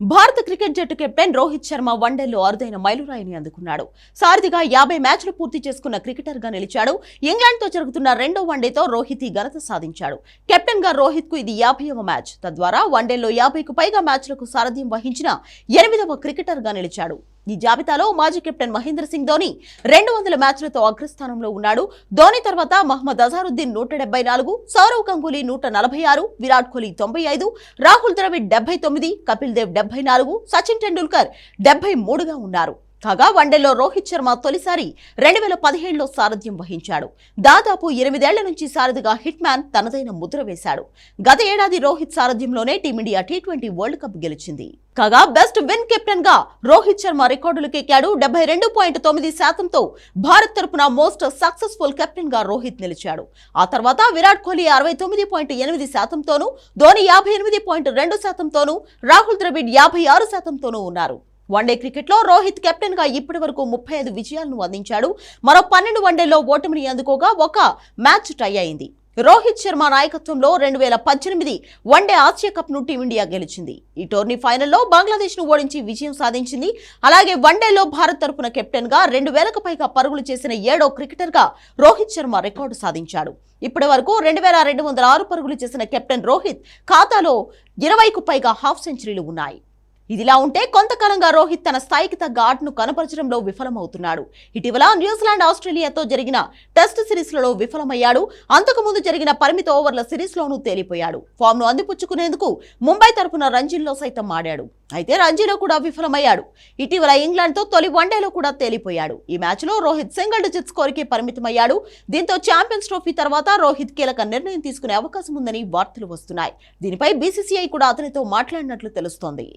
భారత క్రికెట్ జట్టు కెప్టెన్ రోహిత్ శర్మ వన్డేలో అరుదైన మైలురాయిని అందుకున్నాడు. సారథిగా యాభై మ్యాచ్లు పూర్తి చేసుకున్న క్రికెటర్గా నిలిచాడు. ఇంగ్లాండ్తో జరుగుతున్న రెండో వన్డేతో రోహిత్ ఈ ఘనత సాధించాడు. కెప్టెన్గా రోహిత్కు ఇది యాభైవ మ్యాచ్. తద్వారా వన్డేలో యాభైకు పైగా మ్యాచ్లకు సారథ్యం వహించిన ఎనిమిదవ క్రికెటర్గా నిలిచాడు. ఈ జాబితాలో మాజీ కెప్టెన్ మహేంద్ర సింగ్ ధోని రెండు వందల మ్యాచ్లతో అగ్రస్థానంలో ఉన్నాడు. ధోని తర్వాత మహమ్మద్ అజారుద్దీన్ నూట డెబ్బై నాలుగు సౌరవ్ గంగూలీ నూట నలభై ఆరు విరాట్ కోహ్లీ తొంభై ఐదు రాహుల్ ద్రవిడ్ డెబ్బై తొమ్మిది కపిల్ దేవ్ డెబ్బై నాలుగు సచిన్ టెండూల్కర్ డెబ్బై మూడుగా ఉన్నారు. కాగా వన్డేలో రోహిత్ శర్మ తొలిసారి రెండు వేల పదిహేడులో సారథ్యం వహించాడు. దాదాపు ఎనిమిదేళ్ళ నుంచి సారథిగా హిట్ మ్యాన్ తనదైన ముద్ర వేశాడు. గత ఏడాది Rohit సారథ్యంలోనే team India T twenty world cup గెలిచింది. కాగా బెస్ట్ విన్ కెప్టెన్గా రోహిత్ శర్మ రికార్డులు కెక్కాడు డెబ్బై రెండు పాయింట్ తొమ్మిది శాతంతో భారత్ తరపున మోస్ట్ సక్సెస్ఫుల్ కెప్టెన్గా రోహిత్ నిలిచాడు. ఆ తర్వాత విరాట్ కోహ్లీ అరవై తొమ్మిది పాయింట్ ఎనిమిది శాతంతోనూ ధోని యాభై ఎనిమిది పాయింట్ రెండు శాతంతోనూ రాహుల్ ద్రవిడ్ యాభై ఆరు శాతంతోనూ ఉన్నారు. వన్డే క్రికెట్లో రోహిత్ కెప్టెన్గా ఇప్పటి వరకు ముప్పై ఐదు విజయాలను అందించాడు. మరో పన్నెండు వన్డేల్లో ఓటమిని అందుకోగా ఒక మ్యాచ్ టై అయింది. రోహిత్ శర్మ నాయకత్వంలో రెండు వేల పద్దెనిమిది వన్డే ఆసియా కప్ను టీమిండియా గెలిచింది. ఈ టోర్నీ ఫైనల్లో బంగ్లాదేశ్ను ఓడించి విజయం సాధించింది. అలాగే వన్డేలో భారత్ తరపున కెప్టెన్గా రెండు వేలకు పైగా పరుగులు చేసిన ఏడో క్రికెటర్గా రోహిత్ శర్మ రికార్డు సాధించాడు. ఇప్పటి వరకు రెండు వేల రెండు వందల ఆరు పరుగులు చేసిన కెప్టెన్ రోహిత్ ఖాతాలో ఇరవైకు పైగా హాఫ్ సెంచరీలు ఉన్నాయి. ఇదిలా ఉంటే కొంతకాలంగా రోహిత్ తన స్థాయికి తగ్గ ఆటను కనపరచడంలో విఫలమవుతున్నాడు. ఇటీవల న్యూజిలాండ్ ఆస్ట్రేలియాతో జరిగిన టెస్ట్ సిరీస్లలో విఫలమయ్యాడు. అంతకుముందు జరిగిన పరిమిత ఓవర్ల సిరీస్లోనూ తేలిపోయాడు. ఫామ్ను అందిపుచ్చుకునేందుకు ముంబై తరపున రంజీల్లో సైతం ఆడాడు. అయితే రంజీలో కూడా విఫలమయ్యాడు. ఇటీవల ఇంగ్లాండ్తో తొలి వన్డేలో కూడా తేలిపోయాడు. ఈ మ్యాచ్లో రోహిత్ సింగిల్ డిజిట్ స్కోర్కి పరిమితమయ్యాడు. దీంతో ఛాంపియన్స్ ట్రోఫీ తర్వాత రోహిత్ కీలక నిర్ణయం తీసుకునే అవకాశం ఉందని వార్తలు వస్తున్నాయి. దీనిపై బీసీసీఐ కూడా అతనితో మాట్లాడినట్లు తెలుస్తోంది.